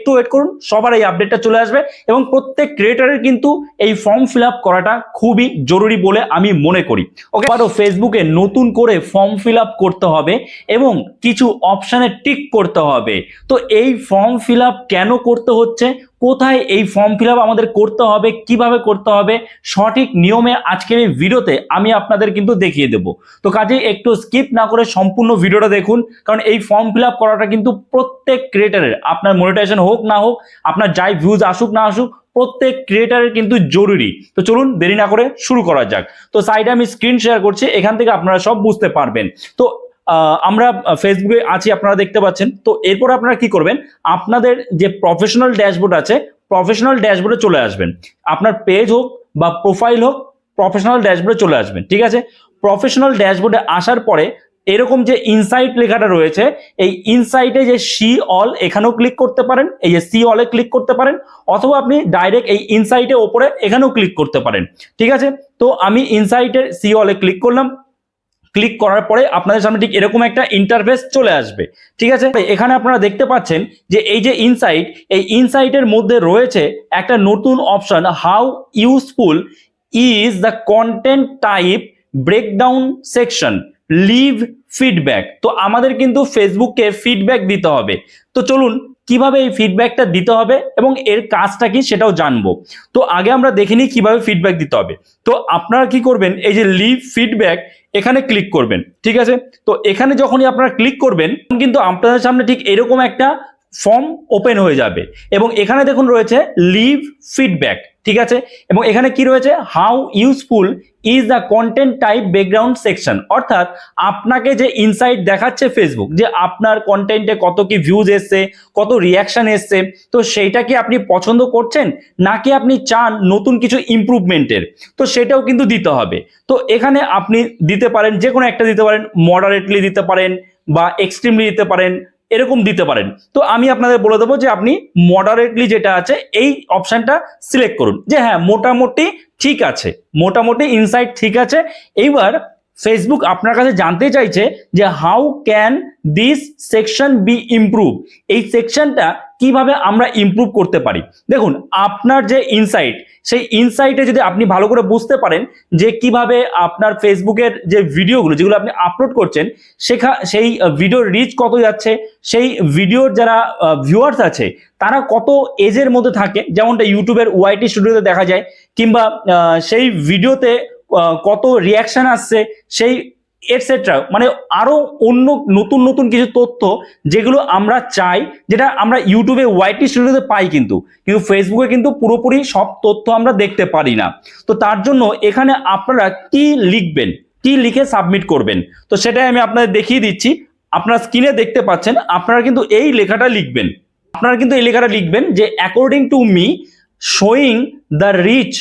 একটু ওয়েট করুন সবার এই আপডেটটা চলে আসবে এবং প্রত্যেক ক্রিয়েটারের কিন্তু এই ফর্ম ফিল আপ করাটা খুবই জরুরি বলে আমি মনে করি। ওকে আরও ফেসবুকে নতুন করে ফর্ম ফিল আপ করতে হবে এবং কিছু অপশানে টিক করতে হবে। তো এই ফর্ম ফিল আপ কেন করতে হচ্ছে? কোথায় এই ফর্ম ফিল আমাদের করতে হবে, কীভাবে করতে হবে, সঠিক নিয়মে আজকের এই ভিডিওতে আমি আপনাদের কিন্তু দেখিয়ে দেব। তো কাজে একটু স্কিপ না করে সম্পূর্ণ ভিডিওটা দেখুন, কারণ এই ফর্ম ফিল করাটা কিন্তু প্রত্যেক ক্রিয়েটারের আপনার মনিটাইজেশন হোক না হোক, আপনার যাই ভিউজ আসুক না আসুক, প্রত্যেক ক্রিয়েটারের কিন্তু জরুরি। তো চলুন দেরি না করে শুরু করা যাক। তো সাইডে আমি স্ক্রিন শেয়ার করছি, এখান থেকে আপনারা সব বুঝতে পারবেন। তো আমরা ফেসবুকে আছি, আপনারা দেখতে পাচ্ছেন। তো এরপর আপনারা কি করবেন? আপনাদের যে প্রফেশনাল ড্যাশবোর্ড আছে প্রফেশনাল ড্যাশবোর্ডে চলে আসবেন। আপনার পেজ হোক বা প্রোফাইল হোক প্রফেশনাল ড্যাশবোর্ডে চলে আসবেন, ঠিক আছে? প্রফেশনাল ড্যাশবোর্ডে আসার পরে এরকম যে ইনসাইট লেখাটা রয়েছে, এই ইনসাইটে যে সি অল এখানেও ক্লিক করতে পারেন, এই যে সি অলে ক্লিক করতে পারেন, অথবা আপনি ডাইরেক্ট এই ইনসাইটে ওপরে এখানেও ক্লিক করতে পারেন, ঠিক আছে? তো আমি ইনসাইটের সি অলে ক্লিক করলাম ক্লিক করার পরে আপনাদের সামনে ঠিক এরকম একটা ইন্টারফেস চলে আসবে। ঠিক আছে? এখানে আপনারা দেখতে পাচ্ছেন যে এই যে ইনসাইট এই ইনসাইটের মধ্যে রয়েছে একটা নতুন option how useful is the content type breakdown section leave feedback তো আমাদের কিন্তু ফেসবুককে ফিডব্যাক দিতে হবে। তো চলুন কীভাবে এই ফিডব্যাকটা দিতে হবে এবং এর কাজটা কি সেটাও জানব। তো আগে আমরা দেখে নিই কীভাবে ফিডব্যাক দিতে হবে। তো আপনারা কি করবেন, এই যে লিভ ফিডব্যাক এখানে ক্লিক করবেন, ঠিক আছে? তো এখানে যখনই আপনারা ক্লিক করবেন কিন্তু আপনাদের সামনে ঠিক এরকম একটা ফর্ম ওপেন হয়ে যাবে। এবং এখানে দেখুন রয়েছে লিভ ফিডব্যাক ঠিক আছে? এবং এখানে কি রয়েছে? How useful is the content type background section অর্থাৎ আপনাকে যে ইনসাইট দেখাচ্ছে ফেসবুক যে আপনার কন্টেন্টে কত কি ভিউজ এসছে, কত রিয়াকশন এসছে, তো সেইটা কি আপনি পছন্দ করছেন? নাকি আপনি চান নতুন কিছু ইমপ্রুভমেন্টের তো সেটাও কিন্তু দিতে হবে। তো এখানে আপনি দিতে পারেন যে কোনো একটা দিতে পারেন মডারেটলি দিতে পারেন বা এক্সট্রিমলি দিতে পারেন। এরকম দিতে পারেন। তো আমি আপনাদের বলে দেবো যে আপনি মডারেটলি যেটা আছে, এই অপশানটা সিলেক্ট করুন। যে হ্যাঁ মোটামুটি ঠিক আছে, মোটামুটি ইনসাইট ঠিক আছে। এইবার ফেসবুক আপনার কাছে জানতে চাইছে যে how can this section be improve এই সেকশনটা কীভাবে আমরা ইমপ্রুভ করতে পারি? দেখুন, আপনার যে ইনসাইট সেই ইনসাইটে যদি আপনি ভালো করে বুঝতে পারেন যে কীভাবে আপনার ফেসবুকের যে ভিডিওগুলো যেগুলো আপনি আপলোড করছেন, সেখা, সেই ভিডিওর রিচ কত যাচ্ছে, সেই ভিডিওর যারা ভিউয়ার্স আছে, তারা কত এজের মধ্যে থাকে, যেমনটা ইউটিউবের ওয়াইটি স্টুডিওতে দেখা যায়, কিংবা সেই ভিডিওতে কত রিয়াকশন আসছে, সেই এটসেট্রা মানে আরও অন্য নতুন নতুন কিছু তথ্য যেগুলো আমরা চাই, যেটা আমরা ইউটিউবে ওয়াইটি স্টুডিওতে পাই কিন্তু। কিন্তু ফেসবুকে কিন্তু পুরোপুরি সব তথ্য আমরা দেখতে পারি না। তো তার জন্য এখানে আপনারা কি লিখবেন, কি লিখে সাবমিট করবেন? তো সেটাই আমি আপনাদের দেখিয়ে দিচ্ছি। আপনারা স্ক্রিনে দেখতে পাচ্ছেন, আপনারা কিন্তু এই লেখাটা লিখবেন। আপনারা কিন্তু এই লেখাটা লিখবেন যে according to me showing the reach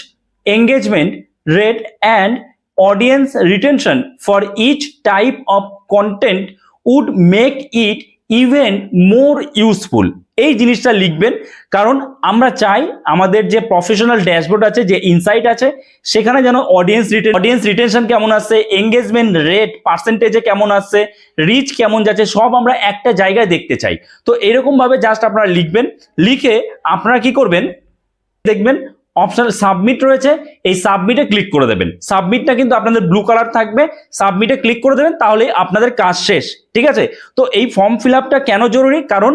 engagement rate and audience retention for each type of content would make it even more useful এই জিনিসটা লিখবেন, কারণ আমরা চাই আমাদের যে প্রফেশনাল ড্যাশবোর্ড আছে, যে ইনসাইট আছে, সেখানে যেন অডিয়েন্স রিটেন অডিয়েন্স রিটেনশন কেমন আসছে এঙ্গেজমেন্ট রেট পার্সেন্টেজে কেমন আসছে রিচ কেমন যাচ্ছে, সব আমরা একটা জায়গায় দেখতে চাই। তো এরকমভাবে জাস্ট আপনারা লিখবেন, লিখে আপনারা কি করবেন, দেখবেন অপশন সাবমিট রয়েছে, এই সাবমিটে ক্লিক করে দেবেন। সাবমিটটা কিন্তু আপনাদের ব্লু কালার থাকবে সাবমিটে ক্লিক করে দেবেন, তাহলে আপনাদের কাজ শেষ, ঠিক আছে? তো এই ফর্ম ফিল কেন জরুরি? কারণ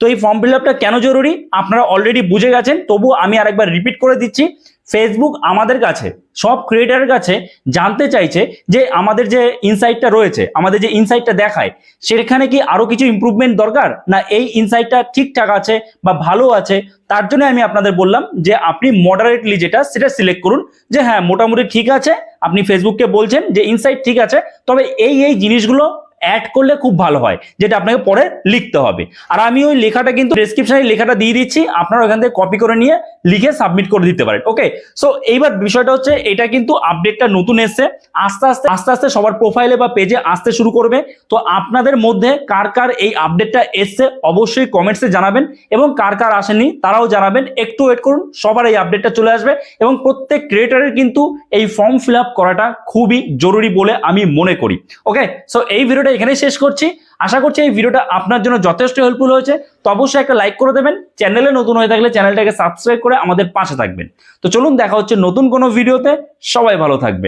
তো এই ফর্ম ফিল কেন জরুরি? আপনারা অলরেডি বুঝে গেছেন তবু আমি আরেকবার রিপিট করে দিচ্ছি ফেসবুক আমাদের কাছে, সব ক্রিয়েটারের কাছে জানতে চাইছে যে আমাদের যে ইনসাইটটা রয়েছে, আমাদের যে ইনসাইটটা দেখায়, সেখানে কি আরও কিছু ইমপ্রুভমেন্ট দরকার? না এই ইনসাইটটা ঠিকঠাক আছে বা ভালো আছে? তার জন্য আমি আপনাদের বললাম যে আপনি মডারেটলি যেটা, সেটা সিলেক্ট করুন। যে হ্যাঁ মোটামুটি ঠিক আছে, আপনি ফেসবুককে বলছেন যে ইনসাইট ঠিক আছে, তবে এই এই জিনিসগুলো অ্যাড করলে খুব ভালো হয়, যেটা আপনাকে পরে লিখতে হবে। আর আমি ওই লেখাটা কিন্তু ডেসক্রিপশনে লেখাটা দিয়ে দিচ্ছি, আপনারা ওখান থেকে কপি করে নিয়ে লিখে সাবমিট করে দিতে পারেন ওকে সো এইবার বিষয়টা হচ্ছে, এটা কিন্তু আপডেটটা নতুন এসছে, আস্তে আস্তে আস্তে আস্তে সবার প্রোফাইলে বা পেজে আসতে শুরু করবে। তো আপনাদের মধ্যে কার কার এই আপডেটটা এসছে, অবশ্যই কমেন্টসে জানাবেন এবং কার কার আসেনি তারাও জানাবেন। একটু ওয়েট করুন, সবার এই আপডেটটা চলে আসবে এবং প্রত্যেক ক্রিয়েটারের কিন্তু এই ফর্ম ফিল করাটা খুবই জরুরি বলে আমি মনে করি ওকে সো এই ভিডিওটা এখানেই শেষ করছি। আশা করছি এই ভিডিওটা আপনার জন্য যথেষ্ট হেল্পফুল হয়েছে। তো অবশ্যই একটা লাইক করে দেবেন। চ্যানেলে নতুন হয়ে থাকলে চ্যানেলটাকে সাবস্ক্রাইব করে আমাদের পাশে থাকবেন। তো চলুন দেখা হচ্ছে নতুন কোনো ভিডিওতে। সবাই ভালো থাকবেন।